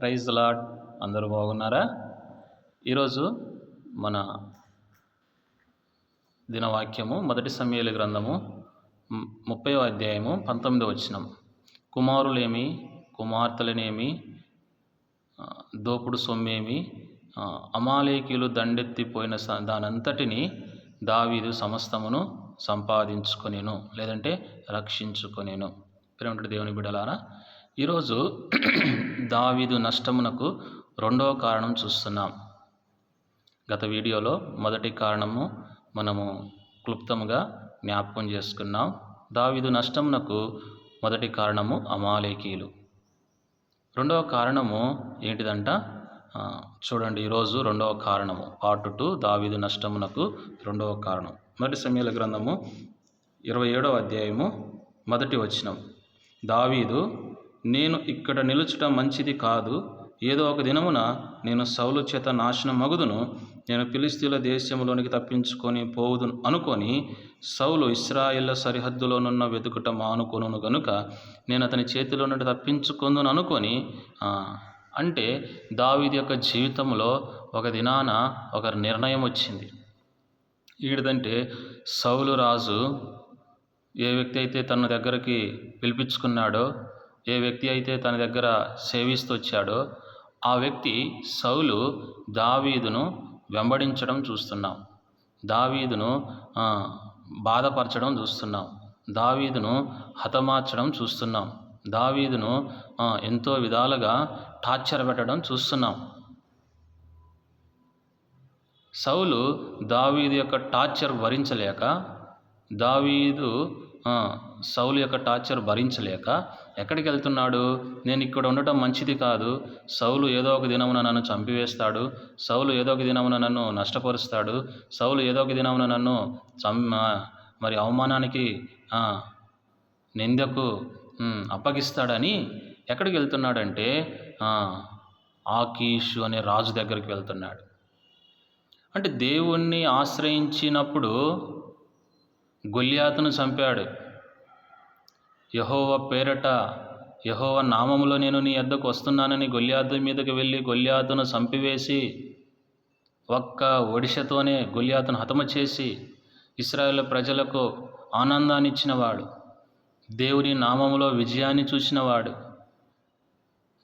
Praise lord అందరూ బాగున్నారా? ఈరోజు మన దినవాక్యము మొదటి సమయాల గ్రంథము ముప్పై అధ్యాయము పంతొమ్మిది వచనం. కుమారులేమి కుమార్తెలనేమి దోపుడు సొమ్మేమి అమాలేకీలు దండెత్తిపోయిన స- దానంతటిని దావీదు సమస్తమును సంపాదించుకొనేను లేదంటే రక్షించుకొనేను. ప్రేమటి దేవుని బిడలారా ఈరోజు దావీదు నష్టమునకు రెండవ కారణం చూస్తున్నాం. గత వీడియోలో మొదటి కారణము మనము క్లుప్తముగా జ్ఞాపకం చేసుకున్నాం. దావీదు నష్టమునకు మొదటి కారణము అమాలేకీలు రెండవ కారణము ఏంటిదంట? చూడండి ఈరోజు రెండవ కారణము. పార్ట్ టూ దావీదు నష్టమునకు రెండవ కారణం. మొదటి సమయాల గ్రంథము ఇరవై ఏడవ అధ్యాయము మొదటి వచనం. దావీదు నేను ఇక్కడ నిలుచుట మంచిది కాదు. ఏదో ఒక దినమున నేను సౌలు చేత నాశనం మగుదును. నేను ఫిలిస్తీన్ల దేశంలోనికి తప్పించుకొని పోవుదు అనుకొని సౌలు ఇస్రాయేళ్ళ సరిహద్దులోనున్న వెతుకుట మానుకొను గనుక నేను అతని చేతిలో నుండి తప్పించుకుందును అనుకొని అంటే దావీదు యొక్క జీవితంలో ఒక దినాన ఒక నిర్ణయం వచ్చింది. ఈడదంటే సౌలు రాజు ఏ వ్యక్తి అయితే తన దగ్గరికి పిలిపించుకున్నాడో ఏ వ్యక్తి అయితే తన దగ్గర సేవిస్తూ వచ్చాడో ఆ వ్యక్తి సౌలు దావీదును వెంబడించడం చూస్తున్నాం. దావీదును బాధపరచడం చూస్తున్నాం. దావీదును హతమార్చడం చూస్తున్నాం. దావీదును ఎంతో విధాలుగా టార్చర్ పెట్టడం చూస్తున్నాం. సౌలు దావీదు యొక్క టార్చర్ భరించలేక దావీదు సౌలు యొక్క టార్చర్ భరించలేక ఎక్కడికి వెళ్తున్నాడు? నేను ఇక్కడ ఉండటం మంచిది కాదు. సౌలు ఏదో ఒక దినమున నన్ను చంపివేస్తాడు. సౌలు ఏదో ఒక దినమున నన్ను నష్టపరుస్తాడు. సౌలు ఏదో ఒక దినమున నన్ను చం మరి అవమానానికి నిందకు అప్పగిస్తాడని ఎక్కడికి వెళ్తున్నాడంటే ఆకీష్ ఆకీషు అనే రాజు దగ్గరికి వెళ్తున్నాడు. అంటే దేవుణ్ణి ఆశ్రయించినప్పుడు గొల్యాతును చంపాడు. యహోవ పేరట యహోవ నామములో నేను నీ ఎద్దకు వస్తున్నానని గొల్యాతు మీదకి వెళ్ళి గొల్యాతును చంపివేసి ఒక్క ఒడిశతోనే గొల్యాతును హతమ చేసి ఇస్రాయేల్ ప్రజలకు ఆనందాన్ని ఇచ్చినవాడు దేవుని నామములో విజయాన్ని చూసినవాడు.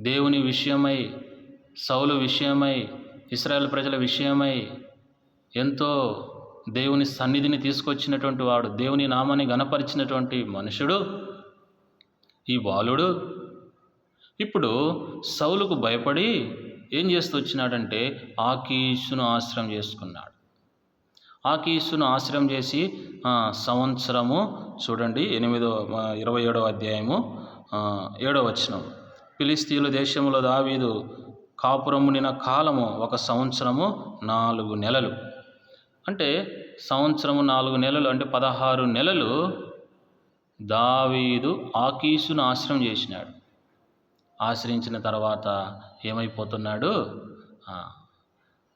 దేవుని విషయమై సౌలు విషయమై ఇస్రాయేల్ ప్రజల విషయమై ఎంతో దేవుని సన్నిధిని తీసుకొచ్చినటువంటి వాడు దేవుని నామాన్ని గణపరిచినటువంటి మనుషుడు ఈ బాలుడు. ఇప్పుడు సౌలుకు భయపడి ఏం చేస్తూ వచ్చినాడంటే ఆకీషును ఆశ్రయం చేసుకున్నాడు. ఆకీసును ఆశ్రయం చేసి సంవత్సరము చూడండి ఎనిమిదో ఇరవై ఏడవ అధ్యాయము ఏడవ వచనం. ఫిలిస్తీన్ల దేశంలో దావీదు కాపురమునిన కాలము ఒక సంవత్సరము నాలుగు నెలలు. అంటే సంవత్సరము నాలుగు నెలలు అంటే పదహారు నెలలు దావీదు ఆకీసును ఆశ్రయం చేసినాడు. ఆశ్రయించిన తర్వాత ఏమైపోతున్నాడు?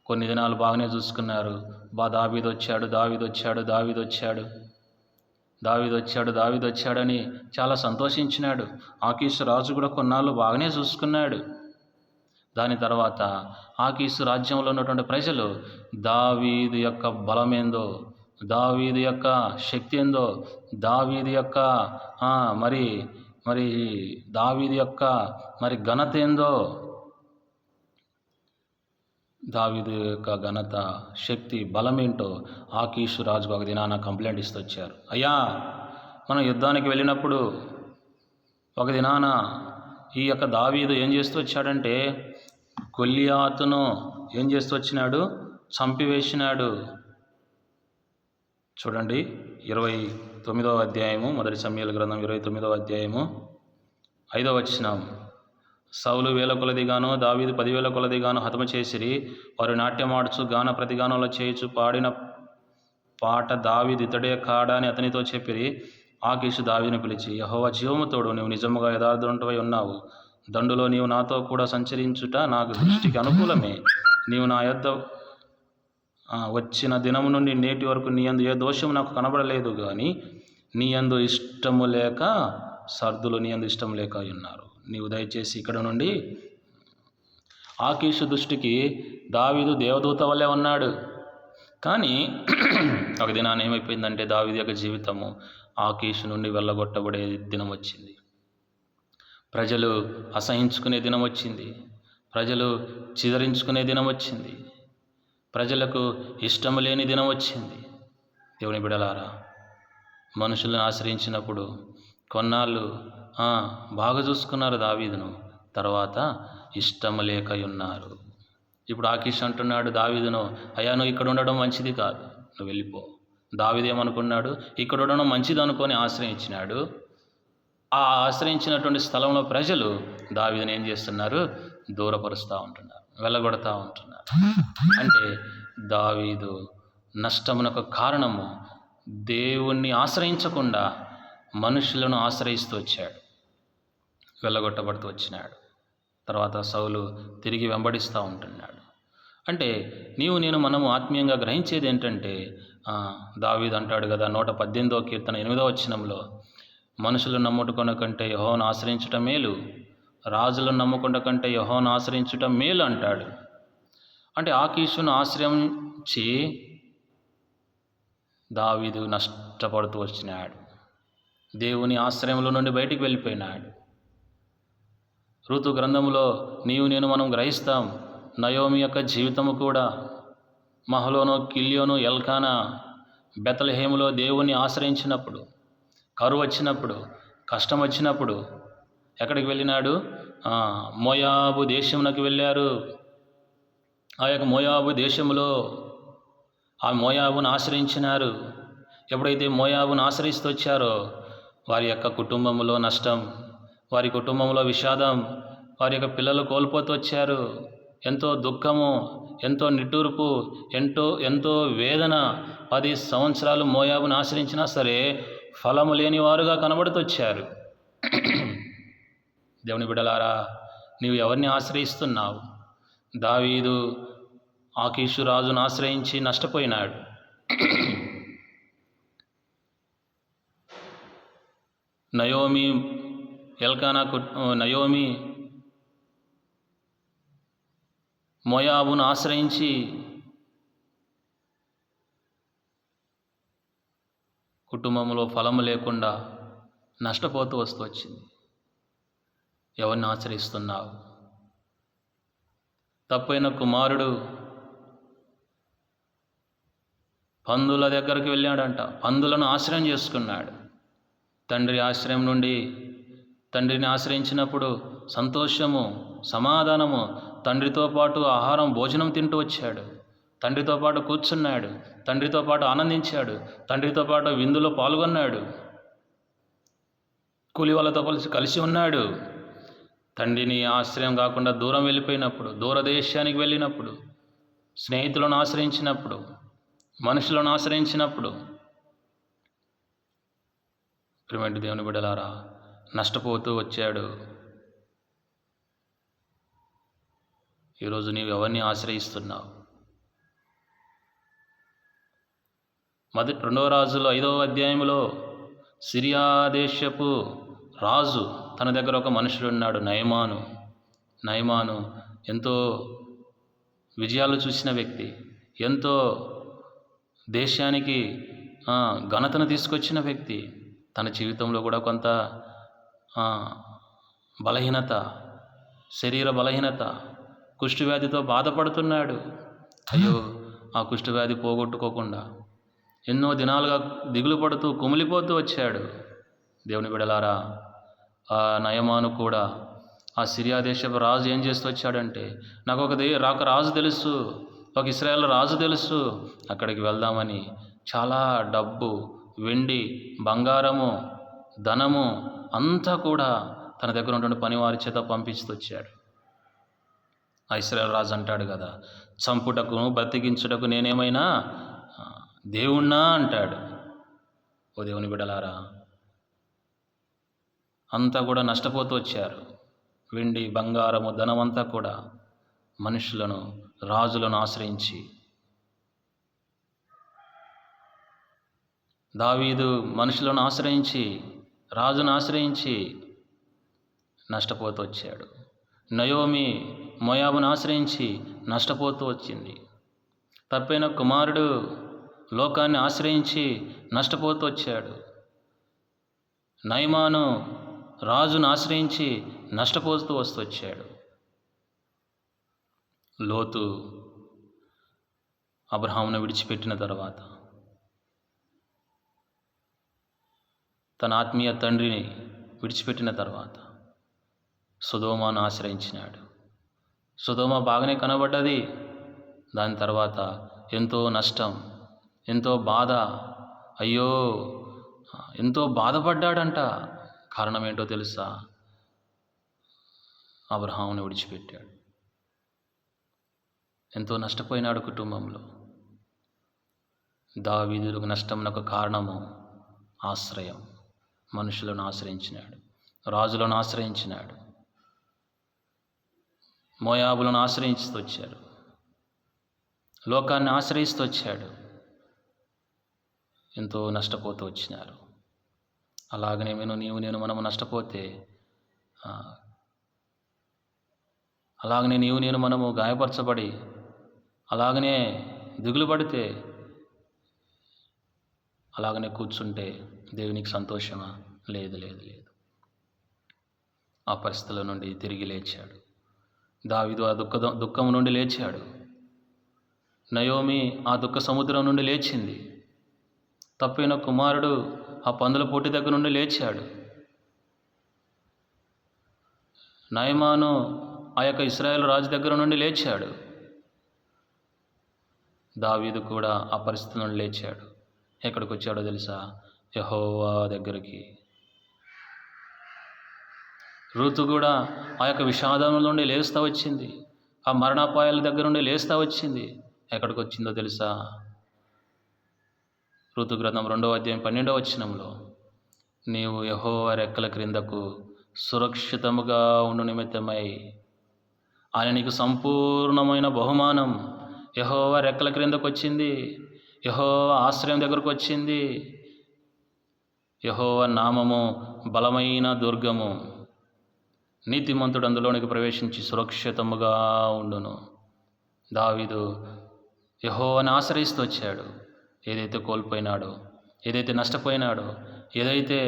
కొన్ని దినాలు బాగానే చూసుకున్నారు. బా దావీదు వచ్చాడు దావీదు వచ్చాడు దావీదు వచ్చాడు. దావీదు వచ్చాడు దావీదు వచ్చాడని చాలా సంతోషించినాడు. ఆకీసు రాజు కూడా కొన్నాళ్ళు బాగానే చూసుకున్నాడు. దాని తర్వాత ఆకీసు రాజ్యంలో ఉన్నటువంటి ప్రజలు దావీదు యొక్క బలమేందో దావీదు యొక్క శక్తి ఏందో దావీదు యొక్క మరి మరి దావీదు యొక్క మరి ఘనత ఏందో దావీదు యొక్క ఘనత శక్తి బలమేంటో ఆకీషు రాజుకు ఒక దినాన కంప్లైంట్ ఇస్తూ వచ్చారు. అయ్యా మనం యుద్ధానికి వెళ్ళినప్పుడు ఒక దినాన ఈ యొక్క దావీదు ఏం చేస్తూ వచ్చాడంటే గొల్లియాతును ఏం చేస్తూ వచ్చినాడు? చంపివేసినాడు. చూడండి ఇరవై తొమ్మిదవ అధ్యాయము మొదటి సమయాల గ్రంథం ఇరవై తొమ్మిదవ అధ్యాయము ఐదవ వచనం. సౌలు వేల కొలదిగాను దావీదు పదివేల కొలదిగాను హతము చేసిరి. వారు నాట్యమాడుచు గాన ప్రతిగానంలో చేయుచు పాడిన పాట దావీదు ఇతడే కాడా అని అతనితో చెప్పిరి. ఆకీషు దావీని పిలిచి యహోవ జీవముతోడు నువ్వు నిజముగా యథార్థవంతువై ఉన్నావు. దండులో నీవు నాతో కూడా సంచరించుట నాకు దృష్టికి అనుకూలమే. నీవు నా యొద్ద వచ్చిన దినము నుండి నేటి వరకు నీ అందు ఏ దోషము నాకు కనబడలేదు కానీ నీ యందు ఇష్టము లేక సర్దులు నీ అందు ఇష్టం లేక ఉన్నారు నీవు దయచేసి ఇక్కడ నుండి ఆకీషు దృష్టికి దావీదు దేవదూత వల్లే ఉన్నాడు. కానీ ఒక దినాన్ని ఏమైపోయిందంటే దావీదు యొక్క జీవితము ఆకీషు నుండి వెళ్ళగొట్టబడే దినం వచ్చింది. ప్రజలు అసహించుకునే దినం వచ్చింది. ప్రజలు చిదరించుకునే దినం వచ్చింది. ప్రజలకు ఇష్టం లేని దినం వచ్చింది. దేవుని బిడలారా మనుషులను ఆశ్రయించినప్పుడు కొన్నాళ్ళు బాగా చూసుకున్నారు దావీదును. తర్వాత ఇష్టం లేక ఉన్నారు ఇప్పుడు ఆకీష్ అంటున్నాడు దావీదును అయ్యా నువ్వు ఇక్కడ ఉండడం మంచిది కాదు. నువ్వు వెళ్ళిపో. దావీదు ఏమనుకున్నాడు ఇక్కడ ఉండడం మంచిది అనుకొని ఆశ్రయించినాడు. ఆ ఆశ్రయించినటువంటి స్థలంలో ప్రజలు దావీదని ఏం చేస్తున్నారు? దూరపరుస్తూ ఉంటున్నారు వెళ్ళగొడతా ఉంటున్నారు. అంటే దావీదు నష్టమునకు కారణము దేవుణ్ణి ఆశ్రయించకుండా మనుషులను ఆశ్రయిస్తూ వచ్చాడు వెళ్ళగొట్టబడుతూ వచ్చినాడు. తర్వాత సౌలు తిరిగి వెంబడిస్తూ ఉంటున్నాడు. అంటే నీవు నేను మనము ఆత్మీయంగా గ్రహించేది ఏంటంటే దావీదు అంటాడు కదా నూట పద్దెనిమిదో కీర్తన ఎనిమిదో వచ్చినంలో మనుషులు నమ్ముకున్న కంటే యహోను ఆశ్రయించటం మేలు రాజులను నమ్ముకున్న కంటే యహోను ఆశ్రయించటం మేలు అంటాడు. అంటే ఆకీషును ఆశ్రయించి దావీదు నష్టపడుతూ వచ్చినాడు. దేవుని ఆశ్రయంలో నుండి బయటికి వెళ్ళిపోయినాడు. ఋతు గ్రంథంలో నీవు నేను మనం గ్రహిస్తాం నయోమి యొక్క జీవితము కూడా మహలోను కిల్యోను ఎల్కానా బెతలహేములో దేవుణ్ణి ఆశ్రయించినప్పుడు కరువు వచ్చినప్పుడు కష్టం వచ్చినప్పుడు ఎక్కడికి వెళ్ళినాడు? మోయాబు దేశమునకు వెళ్ళారు. ఆ యొక్క మోయాబు దేశంలో ఆ మోయాబును ఆశ్రయించినారు. ఎప్పుడైతే మోయాబును ఆశ్రయిస్తూ వచ్చారో వారి యొక్క కుటుంబంలో నష్టం వారి కుటుంబంలో విషాదం వారి యొక్క పిల్లలు కోల్పోతూ వచ్చారు ఎంతో దుఃఖము ఎంతో నిట్టూర్పు ఎంతో ఎంతో వేదన పది సంవత్సరాలు మోయాబును ఆశ్రయించినా సరే ఫలము లేని వారుగా కనబడుతొచ్చారు. దేవుని బిడలారా నీవు ఎవరిని ఆశ్రయిస్తున్నావు? దావీదు ఆకీషు రాజును ఆశ్రయించి నష్టపోయినాడు. నయోమి ఎల్కానా కుట్ నయోమి మొయాబును ఆశ్రయించి కుటుంబంలో ఫలము లేకుండా నష్టపోతూ వస్తూ వచ్చింది. ఎవరిని ఆశ్రయిస్తున్నావు? తప్పైన కుమారుడు పందుల దగ్గరికి వెళ్ళాడంట. పందులను ఆశ్రయం చేసుకున్నాడు. తండ్రి ఆశ్రయం నుండి తండ్రిని ఆశ్రయించినప్పుడు సంతోషము సమాధానము తండ్రితో పాటు ఆహారం భోజనం తింటూ వచ్చాడు. తండ్రితో పాటు కూర్చున్నాడు తండ్రితో పాటు ఆనందించాడు తండ్రితో పాటు విందులో పాల్గొన్నాడు కూలి వాళ్ళతో కలిసి కలిసి ఉన్నాడు. తండ్రిని ఆశ్రయం కాకుండా దూరం వెళ్ళిపోయినప్పుడు దూరదేశానికి వెళ్ళినప్పుడు స్నేహితులను ఆశ్రయించినప్పుడు మనుషులను ఆశ్రయించినప్పుడు ప్రిమెంట్ దేవుని బిడలారా నష్టపోతూ వచ్చాడు. ఈరోజు నీవు ఎవరిని ఆశ్రయిస్తున్నావు? మొదటి రెండవ రాజులో ఐదవ అధ్యాయంలో సిరియా దేశపు రాజు తన దగ్గర ఒక మనుషుడు ఉన్నాడు నయమాను. నయమాను ఎంతో విజయాలు చూసిన వ్యక్తి. ఎంతో దేశానికి ఘనతను తీసుకొచ్చిన వ్యక్తి. తన జీవితంలో కూడా కొంత బలహీనత శరీర బలహీనత కుష్ఠవ్యాధితో బాధపడుతున్నాడు. అయ్యో ఆ కుష్ఠవ్యాధి పోగొట్టుకోకుండా ఎన్నో దినాలుగా దిగులు పడుతూ కుమిలిపోతూ వచ్చాడు. దేవుని బిడలారా ఆ నయమాను కూడా ఆ సిరియా దేశపు రాజు ఏం చేస్తూ వచ్చాడంటే నాకు ఒక దే ఒక రాజు తెలుసు ఒక ఇస్రాయల్ రాజు తెలుసు అక్కడికి వెళ్దామని చాలా డబ్బు వెండి బంగారము ధనము అంతా కూడా తన దగ్గర ఉన్నటువంటి పనివారి చేత పంపిస్తూ వచ్చాడు. ఆ ఇస్రాయల్ రాజు అంటాడు కదా చంపుటకు బ్రతికించుటకు నేనేమైనా దేవుణ్ణా అంటాడు. ఓ దేవుని బిడలారా అంతా కూడా నష్టపోతూ వచ్చారు. వెండి బంగారము ధనమంతా కూడా మనుషులను రాజులను ఆశ్రయించి. దావీదు మనుషులను ఆశ్రయించి రాజును ఆశ్రయించి నష్టపోతూ వచ్చాడు. నయోమి మొయాబును ఆశ్రయించి నష్టపోతూ వచ్చింది. తప్పైన కుమారుడు లోకాన్ని ఆశ్రయించి నష్టపోతూ వచ్చాడు నయమాను రాజును ఆశ్రయించి నష్టపోతూ వస్తూ వచ్చాడు లోతు అబ్రహామును విడిచిపెట్టిన తర్వాత తన ఆత్మీయ తండ్రిని విడిచిపెట్టిన తర్వాత సుధోమాను ఆశ్రయించినాడు. సుధోమ బాగానే కనబడ్డది. దాని తర్వాత ఎంతో నష్టం ఎంతో బాధ. అయ్యో ఎంతో బాధపడ్డాడంట. కారణం ఏంటో తెలుసా? అబ్రహాముని విడిచిపెట్టాడు. ఎంతో నష్టపోయినాడు కుటుంబంలో. దావీదులకు నష్టమునకు కారణము ఆశ్రయం. మనుషులను ఆశ్రయించినాడు. రాజులను ఆశ్రయించినాడు. మోయాబులను ఆశ్రయించుతూ వచ్చాడు లోకాన్ని ఆశ్రయిస్తూ వచ్చాడు ఎంతో నష్టపోతూ వచ్చినారు. అలాగనే నేను నీవు నేను మనము నష్టపోతే అలాగనే నీవు నేను మనము గాయపరచబడి అలాగనే దిగులు పడితే అలాగనే కూర్చుంటే దేవునికి సంతోషమా? లేదు లేదు లేదు. ఆ పరిస్థితుల నుండి తిరిగి లేచాడు. దావిదు ఆ దుఃఖ దుఃఖం నుండి లేచాడు. నయోమి ఆ దుఃఖ సముద్రం నుండి లేచింది. తప్పిన కుమారుడు ఆ పందుల పోటీ దగ్గర నుండి లేచాడు. నయమాను ఆ యొక్క ఇస్రాయేల్ రాజు దగ్గర నుండి లేచాడు. దావీదు కూడా ఆ పరిస్థితి నుండి లేచాడు. ఎక్కడికి వచ్చాడో తెలుసా? యహోవా దగ్గరికి. ఋతు కూడా ఆ యొక్క విషాదం నుండి లేస్తూ వచ్చింది. ఆ మరణాపాయాల దగ్గర నుండి లేస్తూ వచ్చింది. ఎక్కడికి వచ్చిందో తెలుసా? ఋతు గ్రంథం రెండవ అధ్యాయం పన్నెండవ వచనంలో నీవు యహో రెక్కల క్రిందకు సురక్షితముగా ఉండు నిమిత్తమై ఆయన నీకు సంపూర్ణమైన బహుమానం యహోవ రెక్కల క్రిందకు వచ్చింది యహోవ ఆశ్రయం దగ్గరకు వచ్చింది యహోవ నామము బలమైన దుర్గము నీతిమంతుడు అందులోనికి ప్రవేశించి సురక్షితముగా ఉండును. దావిదు యహోవని ఆశ్రయిస్తూ వచ్చాడు. ఏదైతే కోల్పోయినాడో ఏదైతే నష్టపోయినాడో ఏదైతే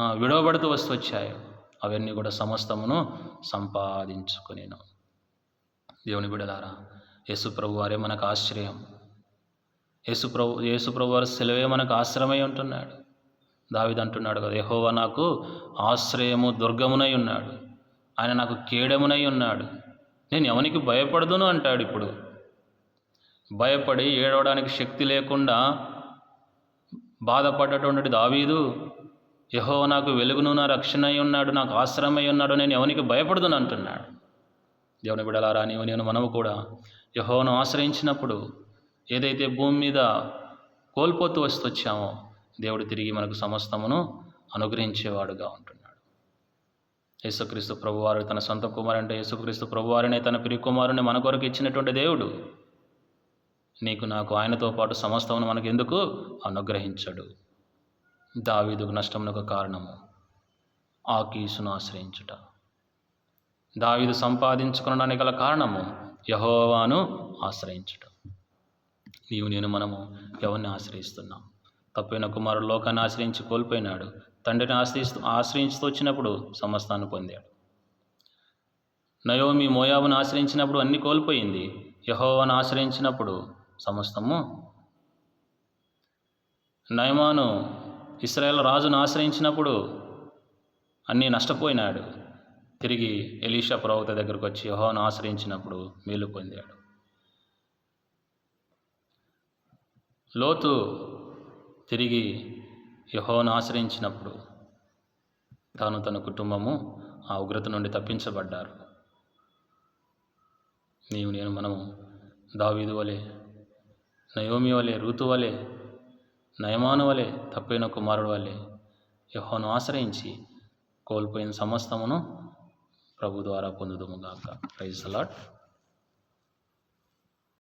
విడవబడుతూ వస్తూ వచ్చాయో అవన్నీ కూడా సమస్తమును సంపాదించుకునేను. దేవుని బిడలారా యేసుప్రభు వారే మనకు ఆశ్రయం. యేసుప్రభు యేసుప్రభు వారి సెలవే మనకు ఆశ్రమై ఉంటున్నాడు. దావిది అంటున్నాడు కదా యహోవా నాకు ఆశ్రయము దుర్గమునై ఉన్నాడు. ఆయన నాకు కేడమునై ఉన్నాడు. నేను ఎవనికి భయపడదును అంటాడు ఇప్పుడు. భయపడి ఏడవడానికి శక్తి లేకుండా బాధపడ్డటువంటి దావీదు యహో నాకు వెలుగును నా రక్షణ అయి ఉన్నాడు నాకు ఆశ్రమై ఉన్నాడు నేను ఎవనికి భయపడదును అంటున్నాడు. దేవుని బిడలారా నీవు నేను మనము కూడా యహోను ఆశ్రయించినప్పుడు ఏదైతే భూమి మీద కోల్పోతూ వస్తూ వచ్చామో దేవుడు తిరిగి మనకు సమస్తమును అనుగ్రహించేవాడుగా ఉంటున్నాడు. యేసుక్రీస్తు ప్రభువారు తన సొంత కుమారుంటే యేసుక్రీస్తు ప్రభువారినే తన పిరి కుమారుని మన కొరకు ఇచ్చినటువంటి దేవుడు నీకు నాకు ఆయనతో పాటు సమస్తమును మనకు ఎందుకు? అనుగ్రహించడు. దావీదుకు నష్టమునకు కారణము ఆకీసును ఆశ్రయించుట. దావీదు సంపాదించుకునడానికి గల కారణము యహోవాను ఆశ్రయించుట. నీవు నేను మనము ఎవరిని ఆశ్రయిస్తున్నాం? తప్పైన కుమారుడు లోకాన్ని ఆశ్రయించి కోల్పోయినాడు. తండ్రిని ఆశ్రయిస్తూ ఆశ్రయించుతూ వచ్చినప్పుడు సమస్తాన్ని పొందాడు. నయోమి మోయాబును ఆశ్రయించినప్పుడు అన్ని కోల్పోయింది. యహోవాను ఆశ్రయించినప్పుడు సమస్తము. నయమాను ఇస్రాయేల్ రాజును ఆశ్రయించినప్పుడు అన్నీ నష్టపోయినాడు. తిరిగి ఎలీషా ప్రవక్త దగ్గరకు వచ్చి యహోను ఆశ్రయించినప్పుడు మేలు పొందాడు. లోతు తిరిగి యహోను ఆశ్రయించినప్పుడు తాను తన కుటుంబము ఆ ఉగ్రత నుండి తప్పించబడ్డారు. నీవు నేను మనము దావీదు వలె నయోమి వలె రూతు వలె నయమాను వలె తప్పైన కుమారుడు వలె యహోను ఆశ్రయించి కోల్పోయిన సమస్తమును ప్రభు ద్వారా పొందుదుముగాక ప్రైజ్ అలాట్